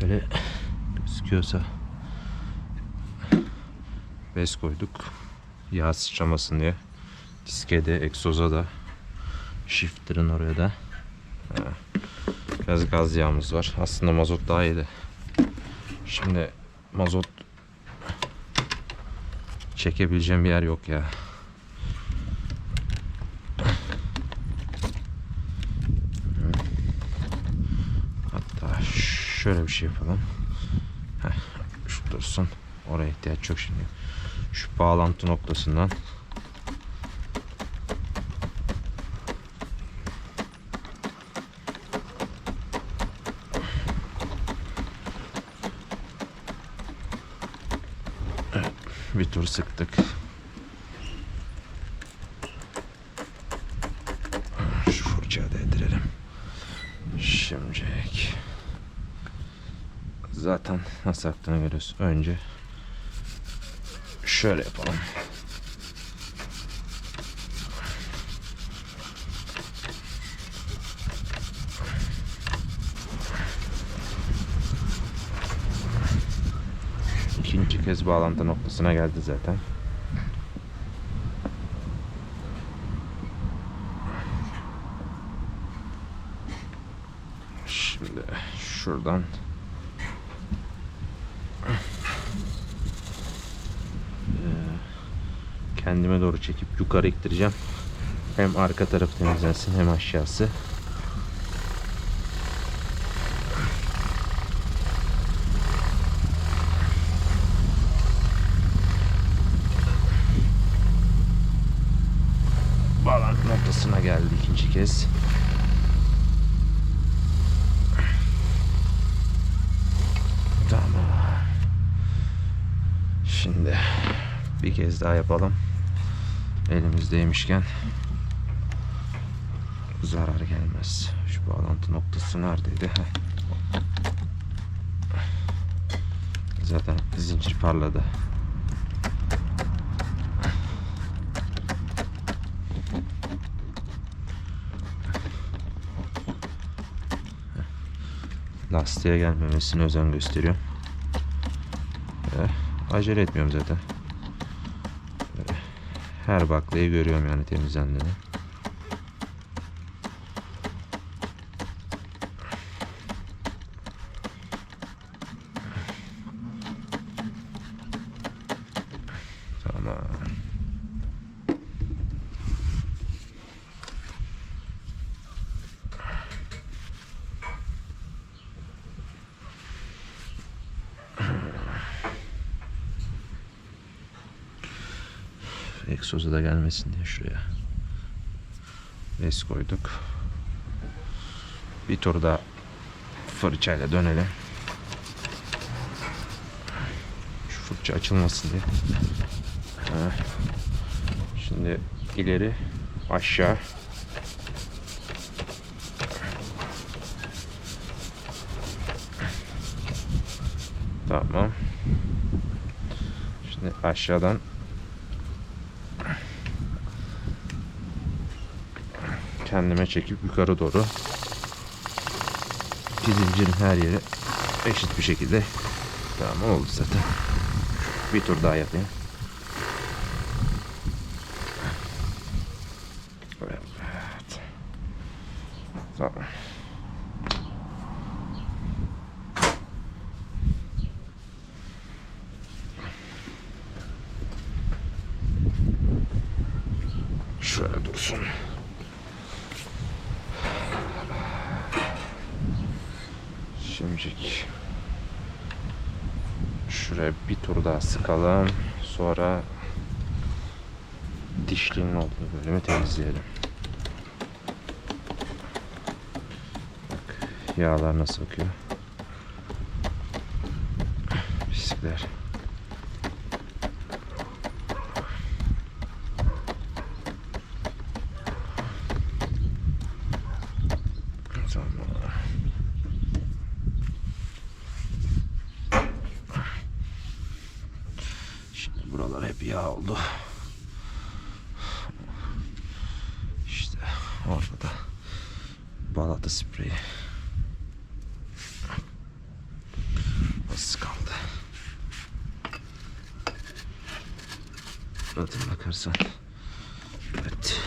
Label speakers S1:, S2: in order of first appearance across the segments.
S1: Şöyle gözüküyorsa bez koyduk. Yağ sıçramasın diye. Diske de, egzoza da, shifter'ın oraya da. Biraz gaz yağımız var. Aslında mazot daha iyi de. Şimdi mazot çekebileceğim bir yer yok ya. Şöyle bir şey yapalım. Heh, şu dursun. Oraya ihtiyaç yok şimdi. Şu bağlantı noktasından Evet, bir tur sıktık. Şu fırçayı da indirelim. Şimdilik. Zaten nasıl aktığını görüyoruz. Önce şöyle yapalım. İkinci kez bağlantı noktasına geldi zaten. Şimdi şuradan kendime doğru çekip yukarı ittireceğim. Hem arka taraf temizlensin hem aşağısı. Bağlantı noktasına geldi ikinci kez. Tamam. Şimdi bir kez daha yapalım. Elimizdeymişken zarar gelmez. Şu bağlantı noktası neredeydi? Heh. Zaten zincir parladı. Lastiğe gelmemesine özen gösteriyorum. Eh, acele etmiyorum zaten. Her baklayı görüyorum yani temizlendiğini. Tamam. Egzozu da gelmesin diye şuraya. Bez koyduk. Bir tur daha fırçayla dönelim. Şu fırça açılmasın diye. Şimdi ileri aşağı Tamam. Şimdi aşağıdan kendime çekip yukarı doğru zincirin her yeri eşit bir şekilde tamam oldu zaten. Bir tur daha yapayım. Evet. Tamam. Şöyle dursun. Şimdilik şuraya bir tur daha sıkalım. Sonra dişliğin olduğu bölümü temizleyelim. Bak yağlar nasıl akıyor. Pislikler. Balata spreyi. Nasıl kaldı? Zaten bakarsan. Evet.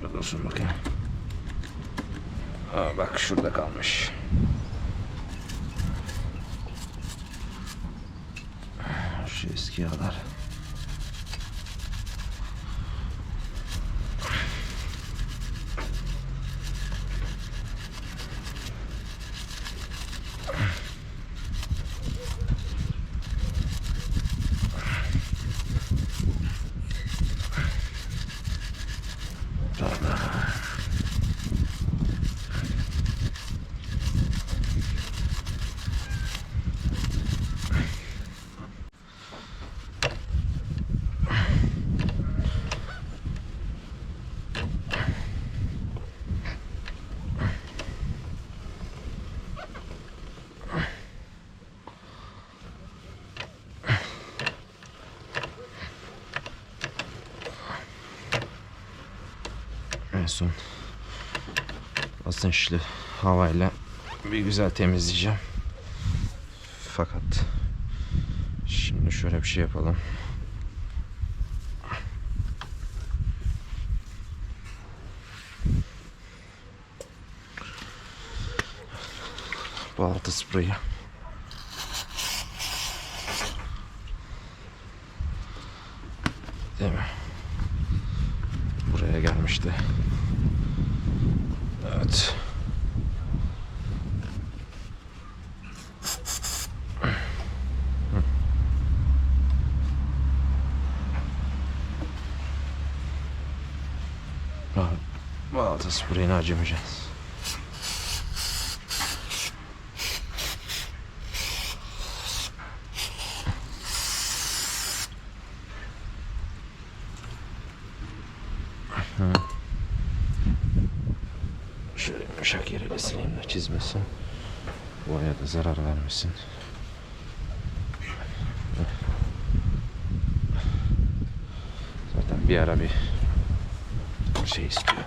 S1: Şurada dursun bakayım. Aa, bak şurada kalmış. Şu eski yağlar. Son basınçlı havayla bir güzel temizleyeceğim. Fakat şimdi şöyle bir şey yapalım. Bu altı spreyi. Değil mi? Buraya gelmişti. Evet. Balata spreyini harcamayacağız. Şöyle yumuşak yeriyle sileyim de çizmesin. Boya da zarar vermesin. Zaten bir ara bir şey istiyor.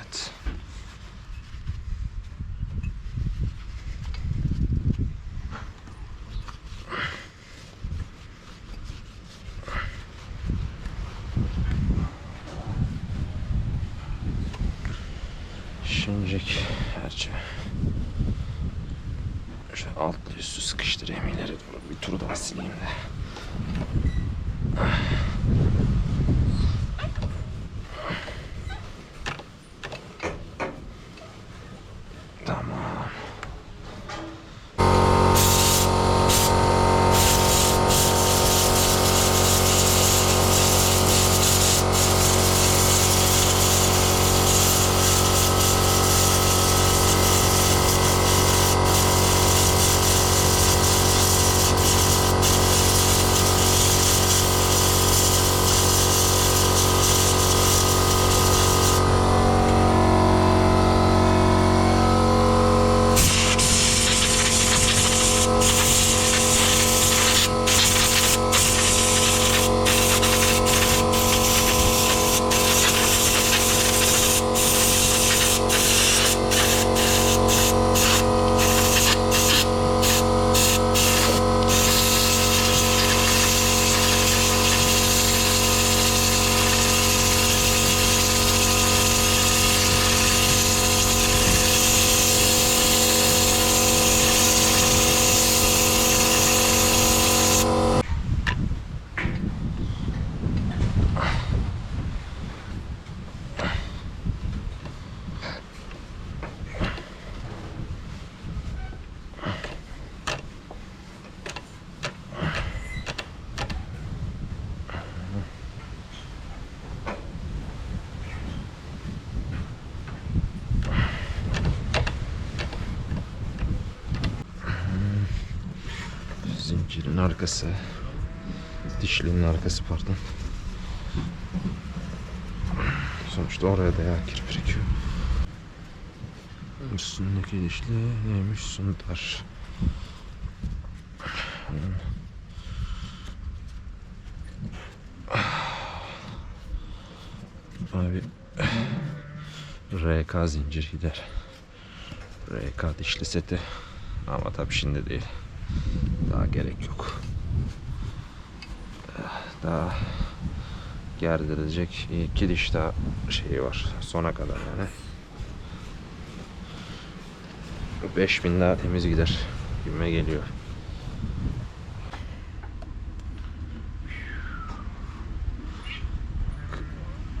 S1: Evet. Şimdilik gerçi şöyle üstü sıkıştırayım ileri doğru bir tur daha sileyim de. Arkası. Dişlinin arkası pardon. Sonuçta oraya da yağ kiri birikiyor. Üstündeki dişli neymiş? Sundar. Abi RK zincir gider. RK dişli seti. Ama tabii şimdi değil. Daha gerek yok. Daha gerdirilecek iki diş daha şeyi var. Sona kadar yani. 5000 daha temiz gider. Gibime geliyor.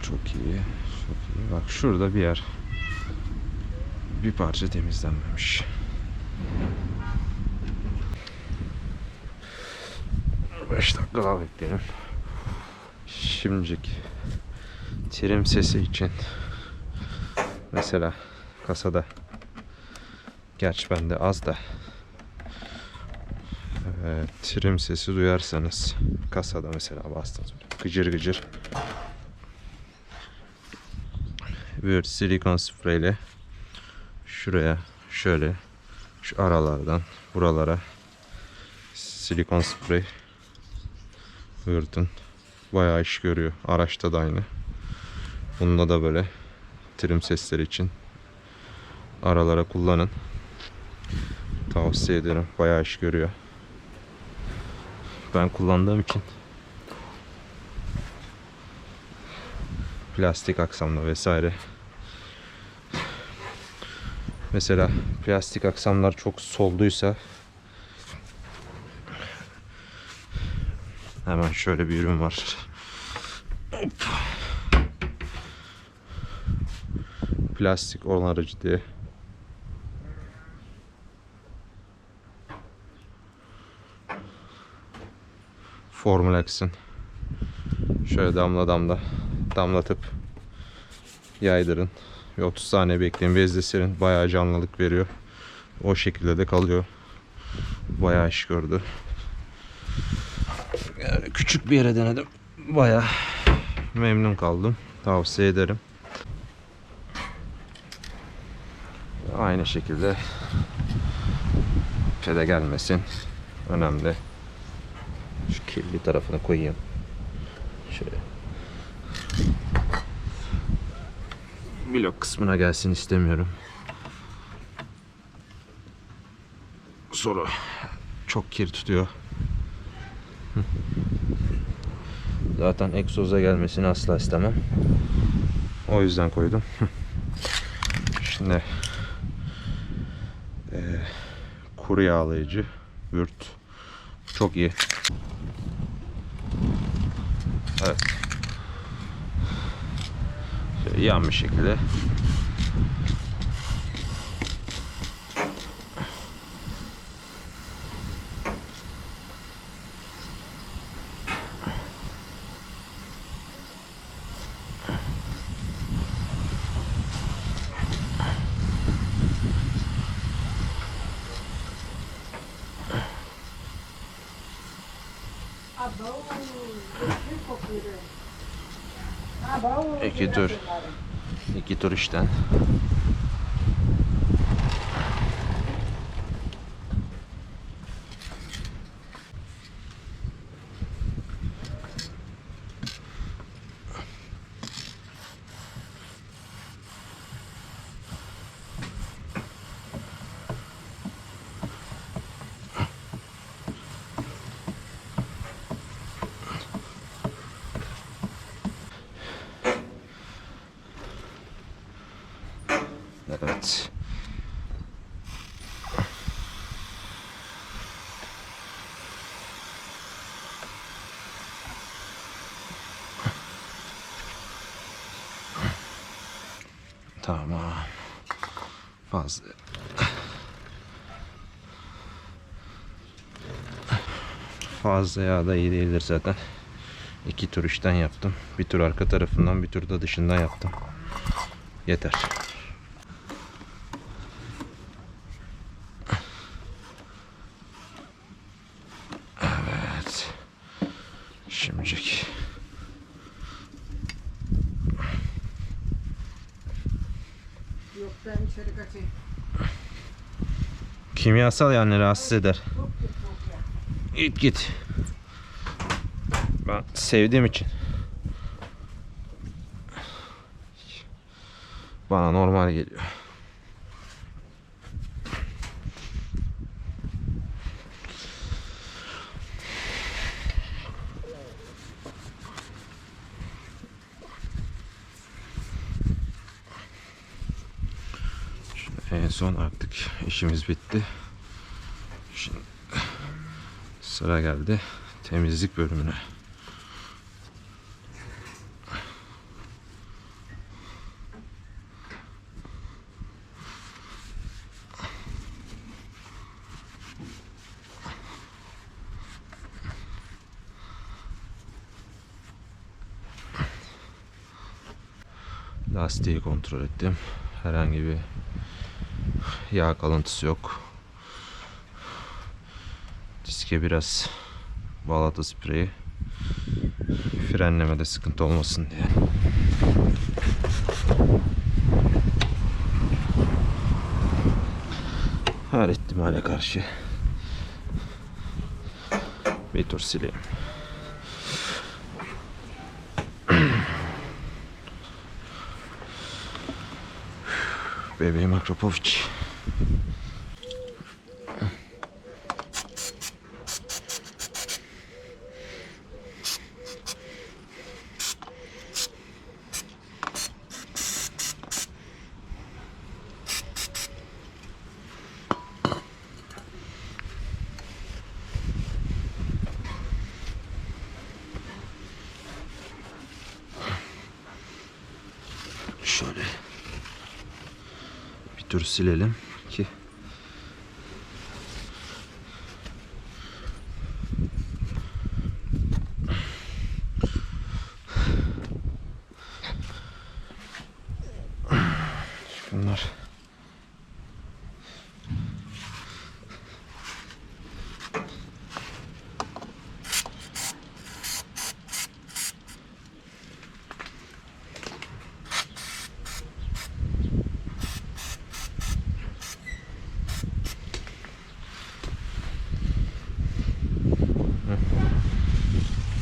S1: Çok iyi. Çok iyi. Bak şurada bir yer. Bir parça temizlenmemiş. Beş dakika daha bekleyelim. Şimdilik trim sesi için. Mesela kasada. Gerçi bende az da. E, trim sesi duyarsanız kasada mesela bastınız. Gıcır gıcır. Bir silikon spreyle şuraya şöyle şu aralardan buralara silikon sprey Hırtın bayağı iş görüyor. Araçta da aynı. Bununla da böyle trim sesleri için aralara kullanın. Tavsiye ederim. Bayağı iş görüyor. Ben kullandığım için plastik aksamlı vesaire. Mesela plastik aksamlar çok solduysa Hemen şöyle bir ürün var. Plastik onarıcı diye. Formulax'ın şöyle damla damla damlatıp yaydırın. Bir 30 saniye bekleyin. Bezle serin. Bayağı canlılık veriyor. O şekilde de kalıyor. Bayağı iş gördü. Küçük bir yere denedim. Baya memnun kaldım. Tavsiye ederim. Aynı şekilde pede gelmesin. Önemli. Şu kirli tarafını koyayım. Şöyle. Blok kısmına gelsin istemiyorum. Sonra çok kir tutuyor. Zaten egzoza gelmesini asla istemem. O yüzden koydum. Şimdi eee, kuru yağlayıcı Würt çok iyi. Evet. Şöyle yan şekilde iki tur iki tur işten. Evet. Tamam. Fazla. Fazla yağ da iyi değildir zaten. İki tur içten yaptım. Bir tur arka tarafından, bir tur da dışından yaptım. Yeter. görmeyecek.
S2: Yok ben içeri kaçayım.
S1: Kimyasal yani rahatsız eder. Git git. Ben sevdiğim için. Bana normal geliyor. En son artık işimiz bitti. Şimdi Sıra geldi temizlik bölümüne. Lastiği kontrol ettim. Herhangi bir yağ kalıntısı yok. Diske biraz balata spreyi frenlemede sıkıntı olmasın diye. Her ihtimale karşı bir tur sileyim. Bebeğim Akropovic. Şöyle bir tur silelim ki Şunlar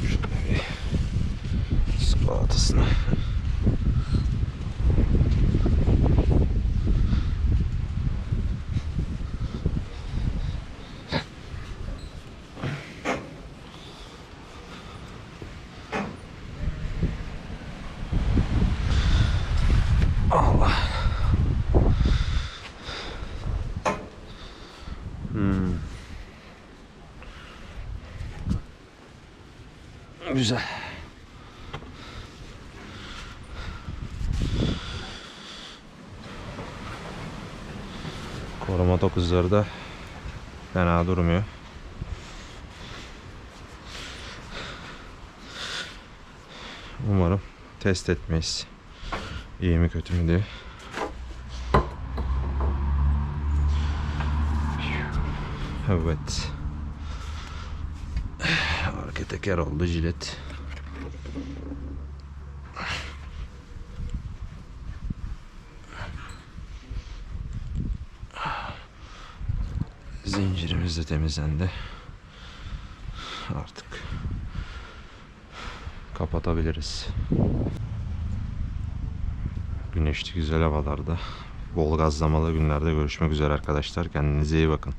S1: şöyle bir ispatısını Allah. Hmm. Güzel. Koruma dokuzları da fena durmuyor. Umarım test etmeyiz. İyi mi kötü mü diye. Evet. Teker oldu jilet. Zincirimiz de temizlendi. Artık kapatabiliriz. Güneşli güzel havalarda, bol gazlamalı günlerde görüşmek üzere arkadaşlar. Kendinize iyi bakın.